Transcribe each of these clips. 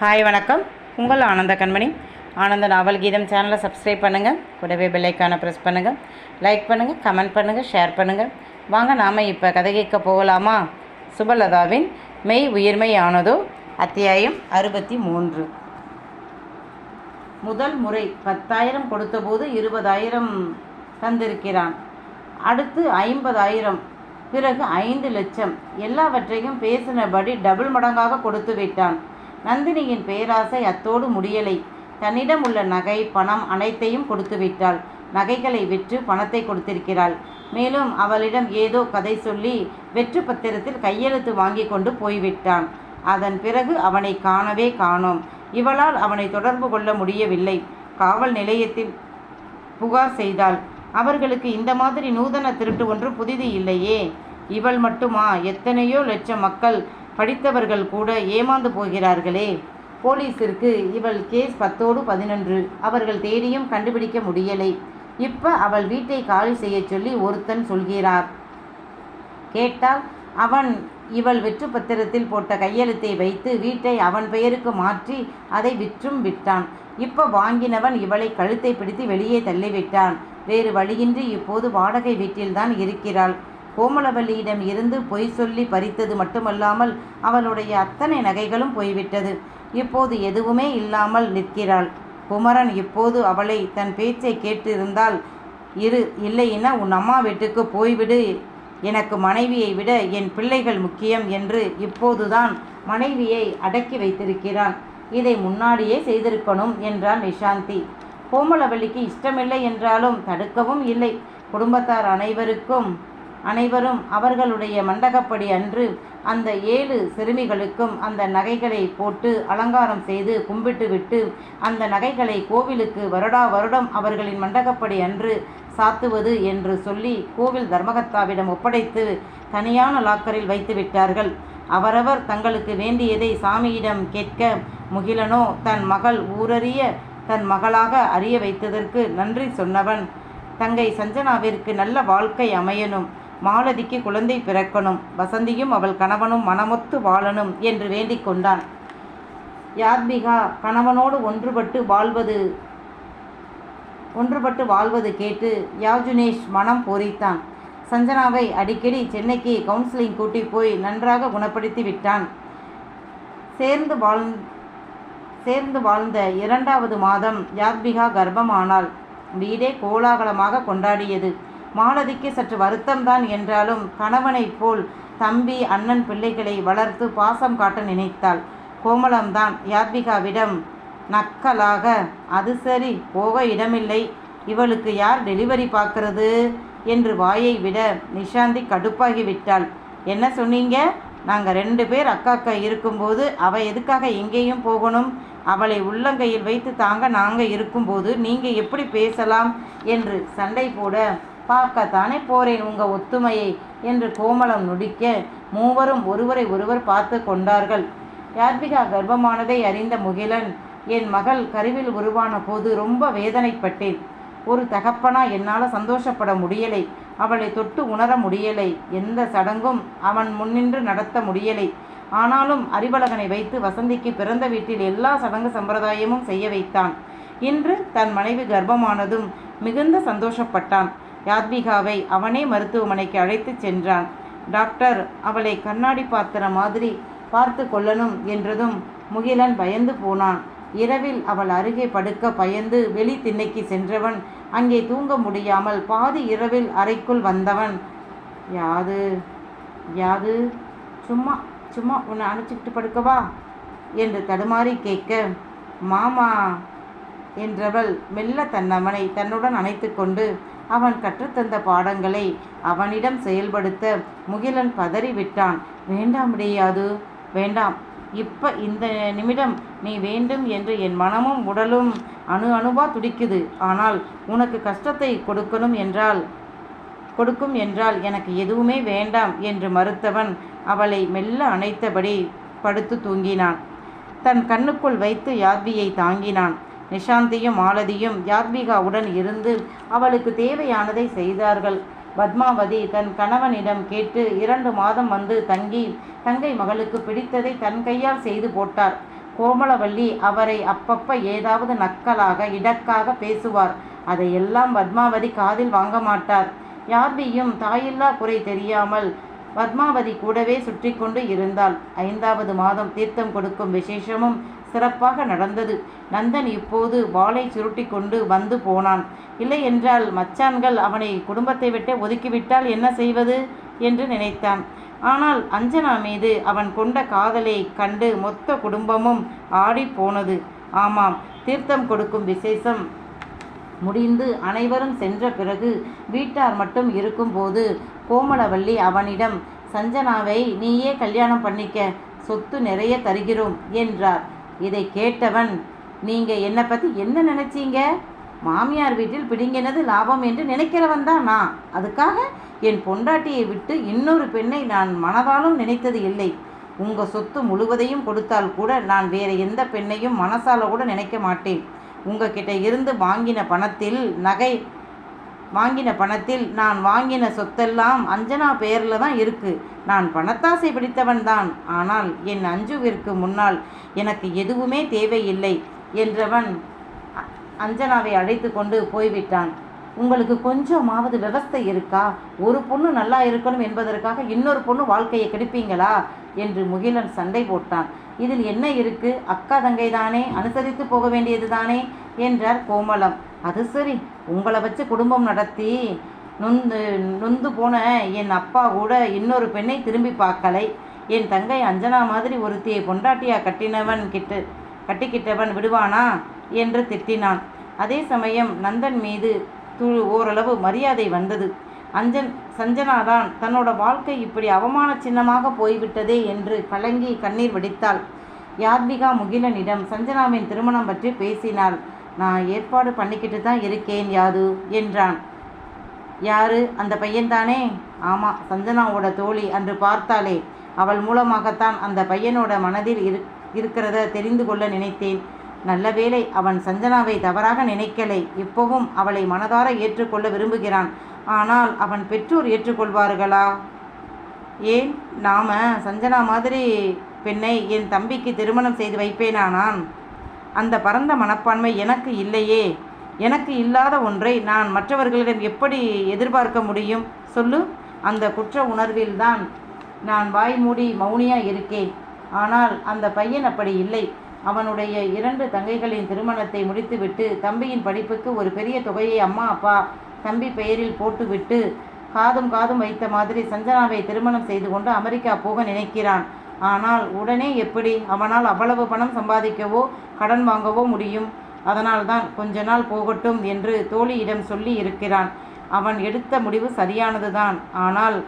Hi வணக்கம். உங்கள் ஆனந்த கண்மணி. ஆனந்த நாவல் கீதம் சேனலை சப்ஸ்கிரைப் பண்ணுங்கள் கூடவே பெல்லைக்கான ப்ரெஸ் பண்ணுங்கள் லைக் பண்ணுங்கள் கமெண்ட் பண்ணுங்கள் ஷேர் பண்ணுங்கள் வாங்க நாம் இப்போ கதை கேட்க போகலாமா? சுபலதாவின் மெய் உயிர்மையானதோ அத்தியாயம் அறுபத்தி மூன்று முதல் முறை பத்தாயிரம் கொடுத்தபோது இருபதாயிரம் தந்திருக்கிறான். அடுத்து ஐம்பதாயிரம் பிறகு ஐந்து லட்சம். எல்லாவற்றையும் பேசினபடி டபுள் மடங்காக கொடுத்து விட்டான். நந்தினியின் பேராசை அத்தோடு முடியலை. தன்னிடம் உள்ள நகை பணம் அனைத்தையும் கொடுத்து விட்டாள் நகைகளை விற்று பணத்தை கொடுத்திருக்கிறாள். மேலும் அவளிடம் ஏதோ கதை சொல்லி வெற்று பத்திரத்தில் கையெழுத்து வாங்கி கொண்டு போய்விட்டான். அதன் பிறகு அவனை காணவே காணோம். இவளால் அவனை தொடர்பு கொள்ள முடியவில்லை. காவல் நிலையத்தில் புகார் செய்தாள். அவர்களுக்கு இந்த மாதிரி நூதன திருட்டு ஒன்று புதிது இல்லையே. இவள் மட்டுமா? எத்தனையோ லட்சம் மக்கள் படித்தவர்கள் கூட ஏமாந்து போகிறார்களே. போலீஸிற்கு இவள் கேஸ் பத்தோடு பதினொன்று. அவர்கள் தேடியும் கண்டுபிடிக்க முடியலை. இப்ப அவள் வீட்டை காலி செய்யச் சொல்லி ஒருத்தன் சொல்கிறார். கேட்டால் அவன் இவள் வெற்று பத்திரத்தில் போட்ட கையெழுத்தை வைத்து வீட்டை அவன் பெயருக்கு மாற்றி அதை விற்றும் விட்டான். இப்ப வாங்கினவன் இவளை கழுத்தை பிடித்து வெளியே தள்ளிவிட்டான். வேறு வழியின்றி இப்போது வாடகை வீட்டில்தான் இருக்கிறாள். கோமலவல்லியிடம் இருந்து பொய் சொல்லி பறித்தது மட்டுமல்லாமல் அவளுடைய அத்தனை நகைகளும் போய்விட்டது. இப்போது எதுவுமே இல்லாமல் நிற்கிறாள். குமரன் இப்போது அவளை தன் பேச்சை கேட்டிருந்தால் இரு இல்லைன்னா உன் அம்மா வீட்டுக்கு போய்விடு. எனக்கு மனைவியை விட என் பிள்ளைகள் முக்கியம் என்று இப்போதுதான் மனைவியை அடக்கி வைத்திருக்கிறான். இதை முன்னாடியே செய்திருக்கணும் என்றான் நிஷாந்தி. கோமலவள்ளிக்கு இஷ்டமில்லை என்றாலும் தடுக்கவும் இல்லை. குடும்பத்தார் அனைவருக்கும் அனைவரும் அவர்களுடைய மண்டகப்படி அன்று அந்த ஏழு சிறுமிகளுக்கும் அந்த நகைகளை போட்டு அலங்காரம் செய்து கும்பிட்டுவிட்டு அந்த நகைகளை கோவிலுக்கு வருடா வருடம் அவர்களின் மண்டகப்படி அன்று சாத்துவது என்று சொல்லி கோவில் தர்மகர்த்தாவிடம் ஒப்படைத்து தனியான லாக்கரில் வைத்து விட்டார்கள். அவரவர் தங்களுக்கு வேண்டியதை சாமியிடம் கேட்க முகிலனோ தன் மகள் ஊரறிய தன் மகளாக அறிய வைத்ததற்கு நன்றி சொன்னவன். தங்கை சஞ்சனாவிற்கு நல்ல வாழ்க்கை அமையணும். மாலதிக்கு குழந்தை பிறக்கணும். வசந்தியும் அவள் கணவனும் மனமொத்து வாழணும் என்று வேண்டிக் கொண்டான் யாத்மிகா கணவனோடு ஒன்றுபட்டு வாழ்வது ஒன்றுபட்டு வாழ்வது கேட்டு யாஜுனேஷ் மனம் பொறித்தான் சஞ்சனாவை அடிக்கடி சென்னைக்கு கவுன்சிலிங் கூட்டி போய் நன்றாக குணப்படுத்தி விட்டான். சேர்ந்து வாழ் சேர்ந்து வாழ்ந்த இரண்டாவது மாதம் யாத்மிகா கர்ப்பமானாள். வீடே கோலாகலமாக கொண்டாடியது. மாலதிக்கு சற்று வருத்தம்தான் என்றாலும் கணவனைப் போல் தம்பி அண்ணன் பிள்ளைகளை வளர்த்து பாசம் காட்ட நினைத்தாள். கோமலம்தான் யாத்விகாவிடம் நக்கலாக அது சரி போக இடமில்லை. இவளுக்கு யார் டெலிவரி பார்க்கறது? என்று வாயை விட நிஷாந்தி கடுப்பாகி விட்டாள். என்ன சொன்னீங்க? நாங்கள் ரெண்டு பேர் அக்கா அக்கா இருக்கும்போது அவள் எதுக்காக எங்கேயும் போகணும்? அவளை உள்ளங்கையில் வைத்து தாங்க நாங்கள் இருக்கும்போது நீங்கள் எப்படி பேசலாம்? என்று சண்டை போட பார்க்கத்தானே போறேன் உங்கள் ஒத்துமையை? என்று கோமலம் நொடிக்க மூவரும் ஒருவரை ஒருவர் பார்த்து கொண்டார்கள். யார்பிகா கர்ப்பமானதை அறிந்த முகிலன் என் மகள் கருவில் உருவான போது ரொம்ப வேதனைப்பட்டேன். ஒரு தகப்பனா என்னால் சந்தோஷப்பட முடியலை. அவளை தொட்டு உணர முடியலை. எந்த சடங்கும் அவன் முன்னின்று நடத்த முடியலை. ஆனாலும் அறிவழகனை வைத்து வசந்திக்கு பிறந்த வீட்டில் எல்லா சடங்கு சம்பிரதாயமும் செய்ய வைத்தான். இன்று தன் மனைவி கர்ப்பமானதும் மிகுந்த சந்தோஷப்பட்டான். யாத்மிகாவை அவனே மருத்துவமனைக்கு அழைத்து சென்றான். டாக்டர் அவளை கண்ணாடி பாத்திர மாதிரி பார்த்து கொள்ளணும் என்றதும் முகிலன் பயந்து போனான். இரவில் அவள் அருகே படுக்க பயந்து வெளி திண்ணைக்கு சென்றவன் அங்கே தூங்க முடியாமல் பாதி இரவில் அறைக்குள் வந்தவன். யாது யாது சும்மா சும்மா உன்னை அணைச்சிக்கிட்டு படுக்கவா என்று தடுமாறி கேட்க மாமா என்றவள் மெல்ல தன் அவனை தன்னுடன் அணைத்து கொண்டு அவன் கற்றுத்தந்த பாடங்களை அவனிடம் செயல்படுத்த முகிலன் பதறிவிட்டான். வேண்டாம் அது வேண்டாம். இப்ப இந்த நிமிடம் நீ வேண்டும் என்று என் மனமும் உடலும் அணு அணுவா துடிக்குது. ஆனால் உனக்கு கஷ்டத்தை கொடுக்கணும் என்றால் கொடுக்கும் என்றால் எனக்கு எதுவுமே வேண்டாம் என்று மறுத்தவன் அவளை மெல்ல அணைத்தபடி படுத்து தூங்கினான். தன் கண்ணுக்குள் வைத்து யாத்வியை தாங்கினான். நிஷாந்தியும் மாலதியும் யாத்விகாவுடன் இருந்து அவளுக்கு தேவையானதை செய்தார்கள். பத்மாவதி தன் கணவனிடம் கேட்டு இரண்டு மாதம் வந்து தங்கி தங்கை மகளுக்கு பிடித்ததை தன் கையால் செய்து போட்டார். கோமலவல்லி அவரை அப்பப்ப ஏதாவது நக்கலாக இடக்காக பேசுவார். அதையெல்லாம் பத்மாவதி காதில் வாங்க மாட்டார். யார்பியும் தாயில்லா குறை தெரியாமல் பத்மாவதி கூடவே சுற்றி கொண்டு இருந்தாள். ஐந்தாவது மாதம் தீர்த்தம் கொடுக்கும் விசேஷமும் சிறப்பாக நடந்தது. நந்தன் இப்போது வாளை சுருட்டி கொண்டு வந்து போனான். இல்லை என்றால் மச்சான்கள் அவனை குடும்பத்தை விட்டு ஒதுக்கிவிட்டால் என்ன செய்வது? என்று நினைத்தான். ஆனால் அஞ்சனா மீது அவன் கொண்ட காதலை கண்டு மொத்த குடும்பமும் ஆடி போனது. ஆமாம் தீர்த்தம் கொடுக்கும் விசேஷம் முடிந்து அனைவரும் சென்ற பிறகு வீட்டார் மட்டும் இருக்கும்போது கோமலவல்லி அவனிடம் சஞ்சனாவை நீயே கல்யாணம் பண்ணிக்க சொத்து நிறைய தருகிறோம் என்றார். இதை கேட்டவன் நீங்கள் என்னை பற்றி என்ன நினைச்சீங்க? மாமியார் வீட்டில் பிடிங்கினது லாபம் என்று நினைக்கிறவன் தான் நான். அதுக்காக என் பொண்டாட்டியை விட்டு இன்னொரு பெண்ணை நான் மனதாலும் நினைத்தது இல்லை. உங்கள் சொத்து முழுவதையும் கொடுத்தால் கூட நான் வேறு எந்த பெண்ணையும் மனசால கூட நினைக்க மாட்டேன். உங்ககிட்ட இருந்து வாங்கின பணத்தில் நகை வாங்கின பணத்தில் நான் வாங்கின சொத்தெல்லாம் அஞ்சனா பெயரில் தான் இருக்கு. நான் பணத்தாசை பிடித்தவன் தான் ஆனால் என் அஞ்சுவிற்கு முன்னால் எனக்கு எதுவுமே தேவையில்லை என்றவன் அஞ்சனாவை அழைத்து கொண்டு போய்விட்டான். உங்களுக்கு கொஞ்சமாவது விவஸ்தை இருக்கா? ஒரு பொண்ணு நல்லா இருக்கணும் என்பதற்காக இன்னொரு பொண்ணு வாழ்க்கையை கெடுப்பீங்களா? என்று முகிலன் சண்டை போட்டான். இதில் என்ன இருக்கு? அக்கா தங்கை தானே அனுசரித்து போக வேண்டியது தானே என்றார் கோமலம் அது சரி. உங்களை வச்சு குடும்பம் நடத்தி நொந்து நொந்து போன என் அப்பா கூட இன்னொரு பெண்ணை திரும்பி பார்க்கலை. என் தங்கை அஞ்சனா மாதிரி ஒருத்தியை பொண்டாட்டியா கட்டினவன் கிட்ட கட்டிக்கிட்டவன் விடுவானா என்று திட்டினான். அதே சமயம் நந்தன் மீது து ஓரளவு மரியாதை வந்தது. அஞ்சன் சஞ்சனாதான் தன்னோட வாழ்க்கை இப்படி அவமான சின்னமாக போய்விட்டதே என்று கலங்கி கண்ணீர் வடித்தாள். யாத்விகா முகிலனிடம் சஞ்சனாவின் திருமணம் பற்றி பேசினாள். நான் ஏற்பாடு பண்ணிக்கிட்டு தான் இருக்கேன் யாது? என்றான். யாரு? அந்த பையன்தானே? ஆமாம் சஞ்சனாவோட தோழி அன்று பார்த்தாளே அவள் மூலமாகத்தான் அந்த பையனோட மனதில் இரு இருக்கிறத தெரிந்து கொள்ள நினைத்தேன். நல்ல வேளை அவன் சஞ்சனாவை தவறாக நினைக்கலை. இப்போவும் அவளை மனதார ஏற்றுக்கொள்ள விரும்புகிறான். ஆனால் அவன் பெற்றோர் ஏற்றுக்கொள்வார்களா? ஏன்? நாம சஞ்சனா மாதிரி பெண்ணை என் தம்பிக்கு திருமணம் செய்து வைப்பேனா நான் அந்த பரந்த மனப்பான்மை எனக்கு இல்லையே. எனக்கு இல்லாத ஒன்றை நான் மற்றவர்களிடம் எப்படி எதிர்பார்க்க முடியும்? சொல்லு. அந்த குற்ற உணர்வில்தான் நான் வாய் மூடி மௌனியாக இருக்கேன். ஆனால் அந்த பையன் அப்படி இல்லை. அவனுடைய இரண்டு தங்கைகளின் திருமணத்தை முடித்துவிட்டு தம்பியின் படிப்புக்கு ஒரு பெரிய தொகையை அம்மா அப்பா தம்பி பெயரில் போட்டுவிட்டு காதும் காதும் வைத்த மாதிரி சஞ்சனாவை திருமணம் செய்து கொண்டு அமெரிக்கா போக நினைக்கிறான். ஆனால் உடனே எப்படி அவனால் அவ்வளவு பணம் சம்பாதிக்கவோ கடன் வாங்கவோ முடியும்? அதனால்தான் கொஞ்ச நாள் போகட்டும் என்று தோழியிடம் சொல்லி இருக்கிறான். அவன் எடுத்த முடிவு சரியானதுதான். ஆனால்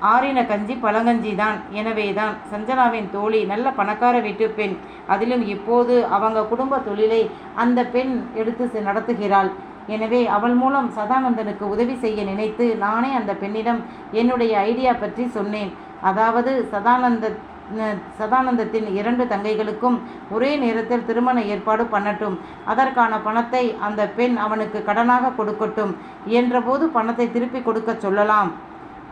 ஆறின கஞ்சி பழங்கஞ்சி தான் எனவேதான் சஞ்சனாவின் தோழி நல்ல பணக்கார வீட்டு பெண். அதிலும் இப்போது அவங்க குடும்ப தொழிலை அந்த பெண் எடுத்து நடத்துகிறாள். எனவே அவள் மூலம் சதானந்தனுக்கு உதவி செய்ய நினைத்து நானே அந்த பெண்ணிடம் என்னுடைய ஐடியா பற்றி சொன்னேன். அதாவது சதானந்த சதானந்தத்தின் இரண்டு தங்கைகளுக்கும் ஒரே நேரத்தில் திருமண ஏற்பாடு பண்ணட்டும். அதற்கான பணத்தை அந்த பெண் அவனுக்கு கடனாக கொடுக்கட்டும் இயன்றபோது பணத்தை திருப்பி கொடுக்க சொல்லலாம்.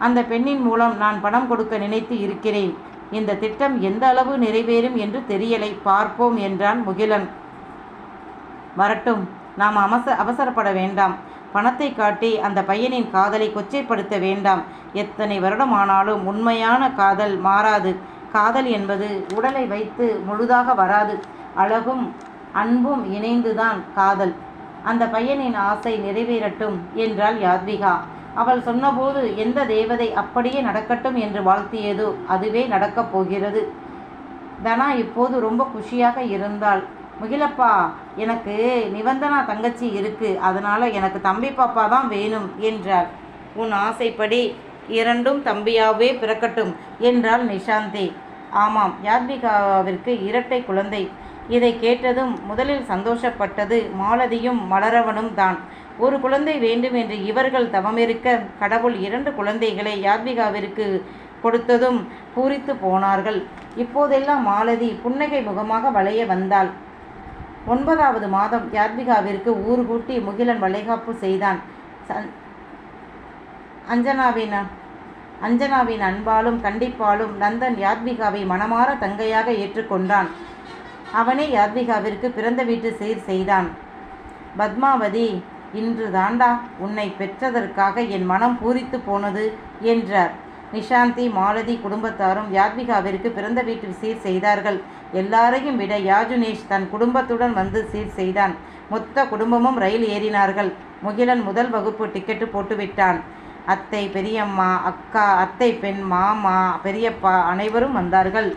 அந்த பெண்ணின் மூலம் நான் பணம் கொடுக்க நினைத்து இருக்கிறேன். இந்த திட்டம் எந்த அளவு நிறைவேறும் என்று தெரியலை. பார்ப்போம் என்றான் முகிலன். வரட்டும். நாம் அமச அவசரப்பட வேண்டாம். பணத்தை காட்டி அந்த பையனின் காதலை கொச்சைப்படுத்த வேண்டாம். எத்தனை வருடம் ஆனாலும் உண்மையான காதல் மாறாது. காதல் என்பது உடலை வைத்து முழுதாக வராது. அழகும் அன்பும் இணைந்துதான் காதல். அந்த பையனின் ஆசை நிறைவேறட்டும் என்றாள் யாத்விகா. அவள் சொன்னபோது எந்த தேவதை அப்படியே நடக்கட்டும் என்று வாழ்த்தியதோ அதுவே நடக்கப் போகிறது. தனா இப்போது ரொம்ப குஷியாக இருந்தாள். முகிலப்பா எனக்கு நிபந்தனா தங்கச்சி இருக்கு. அதனால எனக்கு தம்பி பாப்பா தான் வேணும் என்றார் உன் ஆசைப்படி இரண்டும் தம்பியாவே பிறக்கட்டும் என்றாள் நிஷாந்தி. ஆமாம் யாத்விகாவிற்கு இரட்டை குழந்தை. இதை கேட்டதும் முதலில் சந்தோஷப்பட்டது மாலதியும் மலரவனும் தான். ஒரு குழந்தை வேண்டும் என்று இவர்கள் தவமிருக்க கடவுள் இரண்டு குழந்தைகளை யாத்மிகாவிற்கு கொடுத்ததும் பூரித்து போனார்கள். இப்போதெல்லாம் மாலதி புன்னகை முகமாக வளைய வந்தாள். ஒன்பதாவது மாதம் யாத்விகாவிற்கு ஊர் கூட்டி முகிலன் வளைகாப்பு செய்தான். சன்- அஞ்சனாவின் அஞ்சனாவின் அன்பாலும் கண்டிப்பாலும் நந்தன் யாத்விகாவை மனமாற தங்கையாக ஏற்றுக்கொண்டான். அவனே யாத்விகாவிற்கு பிறந்த வீட்டு சீர் செய்தான். பத்மாவதி இன்று தாண்டா உன்னை பெற்றதற்காக என் மனம் பூரித்து போனது என்றார். நிஷாந்தி மாலதி குடும்பத்தாரும் யாத்விகாவிற்கு பிறந்த வீட்டில் சீர் செய்தார்கள். எல்லாரையும் விட யாஜுனேஷ் தன் குடும்பத்துடன் வந்து சீர் செய்தான். மொத்த குடும்பமும் ரயில் ஏறினார்கள். முகிலன் முதல் வகுப்பு டிக்கெட்டு போட்டுவிட்டான். அத்தை பெரியம்மா அக்கா அத்தை பெண் மாமா பெரியப்பா அனைவரும் வந்தார்கள்.